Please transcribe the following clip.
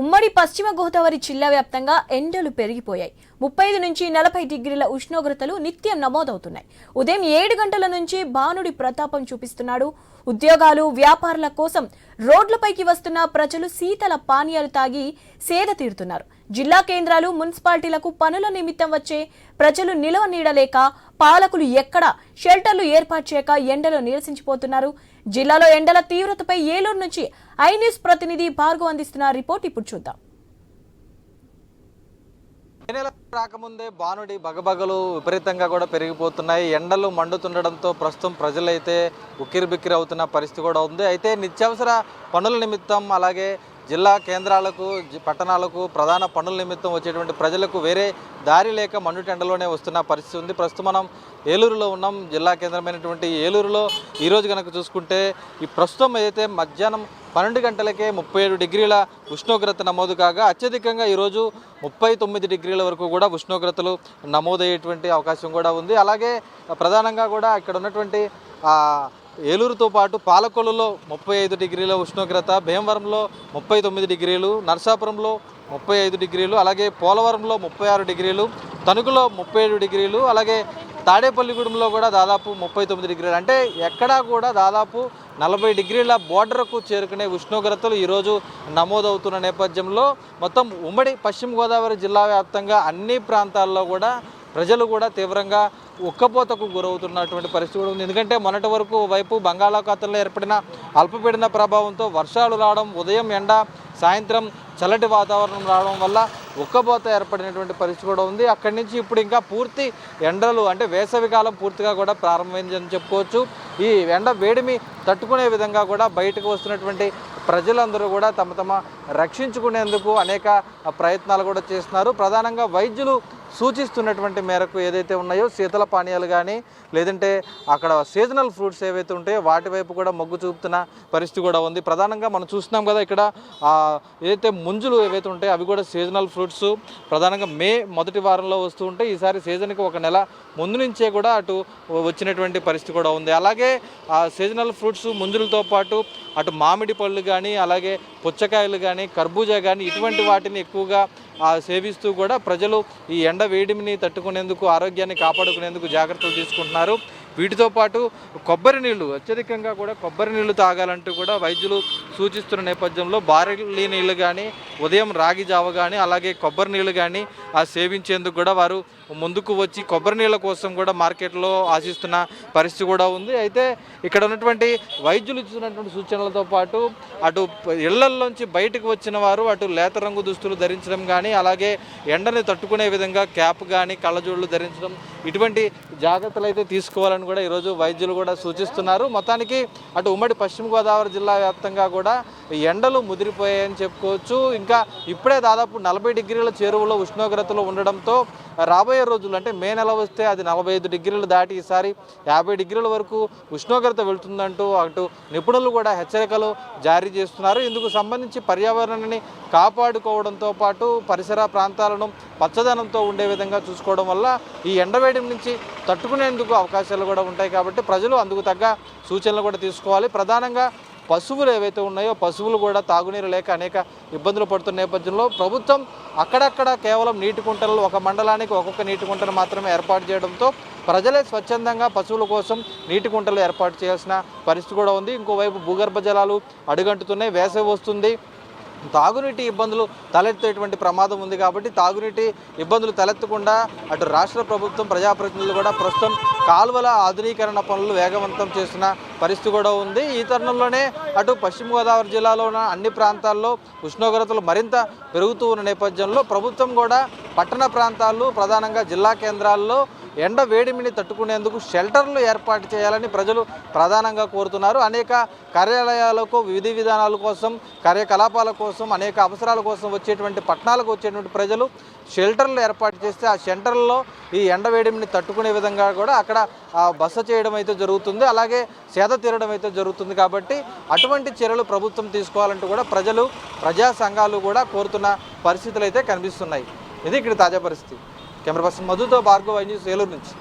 ఉమ్మడి పశ్చిమ గోదావరి జిల్లా వ్యాప్తంగా ఎండలు పెరిగిపోయాయి. ముప్పై ఐదు నుంచి నలభై డిగ్రీల ఉష్ణోగ్రతలు నిత్యం నమోదవుతున్నాయి. ఉదయం ఏడు గంటల నుంచి భానుడి ప్రతాపం చూపిస్తున్నాడు. ఉద్యోగాలు వ్యాపారాల కోసం రోడ్లపైకి వస్తున్న ప్రజలు శీతల పానీయాలు తాగి సేద తీరుతున్నారు. జిల్లా కేంద్రాలు మున్సిపాలిటీలకు పనుల నిమిత్తం వచ్చే ప్రజలు నిలవ నీడలేక పాలకులు ఎక్కడ షెల్టర్లు ఏర్పాటు చేయక ఎండలో నిరసించిపోతున్నారు. జిల్లాలో ఎండల తీవ్రతపై ఏలూరు నుంచి ఐ న్యూస్ ప్రతినిధి భార్గవ్ అందిస్తున్న రిపోర్ట్ ఇప్పుడు చూద్దాం. నెల రాకముందే బానుడి బగబగలు విపరీతంగా కూడా పెరిగిపోతున్నాయి. ఎండలు మండుతుండడంతో ప్రస్తుతం ప్రజలైతే ఉక్కిరి బిక్కిరి అవుతున్న పరిస్థితి కూడా ఉంది. అయితే నిత్యావసర పనుల నిమిత్తం అలాగే జిల్లా కేంద్రాలకు జి- పట్టణాలకు ప్రధాన పనుల నిమిత్తం వచ్చేటువంటి ప్రజలకు వేరే దారి లేక మండుటెండలోనే వస్తున్న పరిస్థితి ఉంది. ప్రస్తుతం మనం ఏలూరులో ఉన్నాం. జిల్లా కేంద్రమైనటువంటి ఏలూరులో ఈరోజు కనుక చూసుకుంటే ఈ ప్రస్తుతం ఏదైతే మధ్యాహ్నం పన్నెండు గంటలకే ముప్పై ఏడు డిగ్రీల ఉష్ణోగ్రత నమోదు కాగా అత్యధికంగా ఈరోజు ముప్పై తొమ్మిది డిగ్రీల వరకు కూడా ఉష్ణోగ్రతలు నమోదయ్యేటువంటి అవకాశం కూడా ఉంది. అలాగే ప్రధానంగా కూడా ఇక్కడ ఉన్నటువంటి ఏలూరుతో పాటు పాలకొల్లులో ముప్పై ఐదు డిగ్రీల ఉష్ణోగ్రత భీమవరంలో ముప్పై తొమ్మిది డిగ్రీలు నర్సాపురంలో ముప్పై ఐదు డిగ్రీలు అలాగే పోలవరంలో ముప్పై ఆరు డిగ్రీలు తణుకులో ముప్పై ఏడు డిగ్రీలు అలాగే తాడేపల్లిగూడెంలో కూడా దాదాపు ముప్పై తొమ్మిది డిగ్రీలు. అంటే ఎక్కడా కూడా దాదాపు నలభై డిగ్రీల బోర్డర్కు చేరుకునే ఉష్ణోగ్రతలు ఈరోజు నమోదవుతున్న నేపథ్యంలో మొత్తం ఉమ్మడి పశ్చిమ గోదావరి జిల్లా వ్యాప్తంగా అన్ని ప్రాంతాల్లో కూడా ప్రజలు కూడా తీవ్రంగా ఉక్కపోతకు గురవుతున్నటువంటి పరిస్థితి కూడా ఉంది. ఎందుకంటే మొన్నటి వరకు వైపు బంగాళాఖాతంలో ఏర్పడిన అల్పపీడన ప్రభావంతో వర్షాలు రావడం ఉదయం ఎండ సాయంత్రం చల్లటి వాతావరణం రావడం వల్ల ఉక్కబోత ఏర్పడినటువంటి పరిస్థితి కూడా ఉంది. అక్కడి నుంచి ఇప్పుడు ఇంకా పూర్తి ఎండలు అంటే వేసవికాలం పూర్తిగా కూడా ప్రారంభమైందని చెప్పుకోవచ్చు. ఈ ఎండ వేడిమి తట్టుకునే విధంగా కూడా బయటకు వస్తున్నటువంటి ప్రజలందరూ కూడా తమ తమ రక్షించుకునేందుకు అనేక ప్రయత్నాలు కూడా చేస్తున్నారు. ప్రధానంగా వైద్యులు సూచిస్తున్నటువంటి మేరకు ఏదైతే ఉన్నాయో శీతల పానీయాలు కానీ లేదంటే అక్కడ సీజనల్ ఫ్రూట్స్ ఏవైతే ఉంటాయో వాటి వైపు కూడా మొగ్గు చూపుతున్న పరిస్థితి కూడా ఉంది. ప్రధానంగా మనం చూస్తున్నాం కదా ఇక్కడ ఏదైతే ముంజులు ఏవైతే ఉంటాయో అవి కూడా సీజనల్ ఫ్రూట్స్ ప్రధానంగా మే మొదటి వారంలో వస్తూ ఉంటే ఈసారి సీజన్కి ఒక నెల ముందు నుంచే కూడా అటు వచ్చినటువంటి పరిస్థితి కూడా ఉంది. అలాగే ఆ సీజనల్ ఫ్రూట్స్ ముంజులతో పాటు అటు మామిడి పళ్ళు కానీ అలాగే పుచ్చకాయలు కానీ కర్బూజా కానీ ఇటువంటి వాటిని ఎక్కువగా సేవిస్తూ కూడా ప్రజలు ఈ ఎండ వేడిమిని తట్టుకునేందుకు ఆరోగ్యాన్ని కాపాడుకునేందుకు జాగ్రత్తలు తీసుకుంటున్నారు. వీటితో పాటు కొబ్బరి నీళ్ళు అత్యధికంగా కూడా కొబ్బరి నీళ్ళు తాగాలంటూ కూడా వైద్యులు సూచిస్తున్న నేపథ్యంలో బారెలి నీళ్ళు కానీ ఉదయం రాగి జావ కానీ అలాగే కొబ్బరి నీళ్ళు కానీ ఆ సేవించేందుకు కూడా వారు ముందుకు వచ్చి కొబ్బరి నీళ్ళ కోసం కూడా మార్కెట్లో ఆశిస్తున్న పరిస్థితి కూడా ఉంది. అయితే ఇక్కడ ఉన్నటువంటి వైద్యులు ఇచ్చినటువంటి సూచనలతో పాటు అటు ఇళ్ళల్లోంచి బయటకు వచ్చిన వారు అటు లేత రంగు దుస్తులు ధరించడం కానీ అలాగే ఎండని తట్టుకునే విధంగా క్యాప్ కానీ కళ్ళజోళ్ళు ధరించడం ఇటువంటి జాగ్రత్తలు అయితే తీసుకోవాలని కూడా ఈరోజు వైద్యులు కూడా సూచిస్తున్నారు. మొత్తానికి అటు ఉమ్మడి పశ్చిమ గోదావరి జిల్లా వ్యాప్తంగా కూడా ఎండలు ముదిరిపోయాయని చెప్పుకోవచ్చు. ఇంకా ఇప్పుడే దాదాపు నలభై డిగ్రీల చేరువలో ఉష్ణోగ్రతలు ఉండడంతో రాబోయే రోజులు అంటే మే నెల వస్తే అది నలభై ఐదు డిగ్రీలు దాటి ఈసారి యాభై డిగ్రీల వరకు ఉష్ణోగ్రత వెళ్తుందంటూ అటు నిపుణులు కూడా హెచ్చరికలు జారీ చేస్తున్నారు. ఇందుకు సంబంధించి పర్యావరణాన్ని కాపాడుకోవడంతో పాటు పరిసర ప్రాంతాలను పచ్చదనంతో ఉండే విధంగా చూసుకోవడం వల్ల ఈ ఎండవేడి నుంచి తట్టుకునేందుకు అవకాశాలు కూడా ఉంటాయి కాబట్టి ప్రజలు అందుకు తగ్గ సూచనలు కూడా తీసుకోవాలి. ప్రధానంగా పశువులు ఏవైతే ఉన్నాయో పశువులు కూడా తాగునీరు లేక అనేక ఇబ్బందులు పడుతున్న నేపథ్యంలో ప్రభుత్వం అక్కడక్కడ కేవలం నీటి కుంటలు ఒక మండలానికి ఒక్కొక్క నీటి కుంటను మాత్రమే ఏర్పాటు చేయడంతో ప్రజలే స్వచ్ఛందంగా పశువుల కోసం నీటి కుంటలు ఏర్పాటు చేయాల్సిన పరిస్థితి కూడా ఉంది. ఇంకోవైపు భూగర్భ జలాలు అడుగంటుతున్నాయి వేసవి వస్తుంది. తాగునీటి ఇబ్బందులు తలెత్తేటువంటి ప్రమాదం ఉంది కాబట్టి తాగునీటి ఇబ్బందులు తలెత్తకుండా అటు రాష్ట్ర ప్రభుత్వం ప్రజాప్రతినిధులు కూడా ప్రస్తుతం కాలువల ఆధునీకరణ పనులు వేగవంతం చేసిన పరిస్థితి కూడా ఉంది. ఈ తరుణంలోనే అటు పశ్చిమ గోదావరి జిల్లాలో ఉన్న అన్ని ప్రాంతాల్లో ఉష్ణోగ్రతలు మరింత పెరుగుతూ ఉన్న నేపథ్యంలో ప్రభుత్వం కూడా పట్టణ ప్రాంతాల్లో ప్రధానంగా జిల్లా కేంద్రాల్లో ఎండ వేడిమిని తట్టుకునేందుకు షెల్టర్లు ఏర్పాటు చేయాలని ప్రజలు ప్రధానంగా కోరుతున్నారు. అనేక కార్యాలయాలకు విధి విధానాల కోసం కార్యకలాపాల కోసం అనేక అవసరాల కోసం వచ్చేటువంటి పట్టణాలకు వచ్చేటువంటి ప్రజలు షెల్టర్లు ఏర్పాటు చేస్తే ఆ షెల్టర్లలో ఈ ఎండ వేడిమిని తట్టుకునే విధంగా కూడా అక్కడ బస చేయడం అయితే జరుగుతుంది. అలాగే సేద తీరడం అయితే జరుగుతుంది కాబట్టి అటువంటి చర్యలు ప్రభుత్వం తీసుకోవాలంటూ కూడా ప్రజలు ప్రజా సంఘాలు కూడా కోరుతున్న పరిస్థితులు అయితే కనిపిస్తున్నాయి. ఇది ఇక్కడ తాజా పరిస్థితి. కెమెరా పర్సన్ మధుతో భార్గవ్ ఐ న్యూస్ ఏలూరు నుంచి.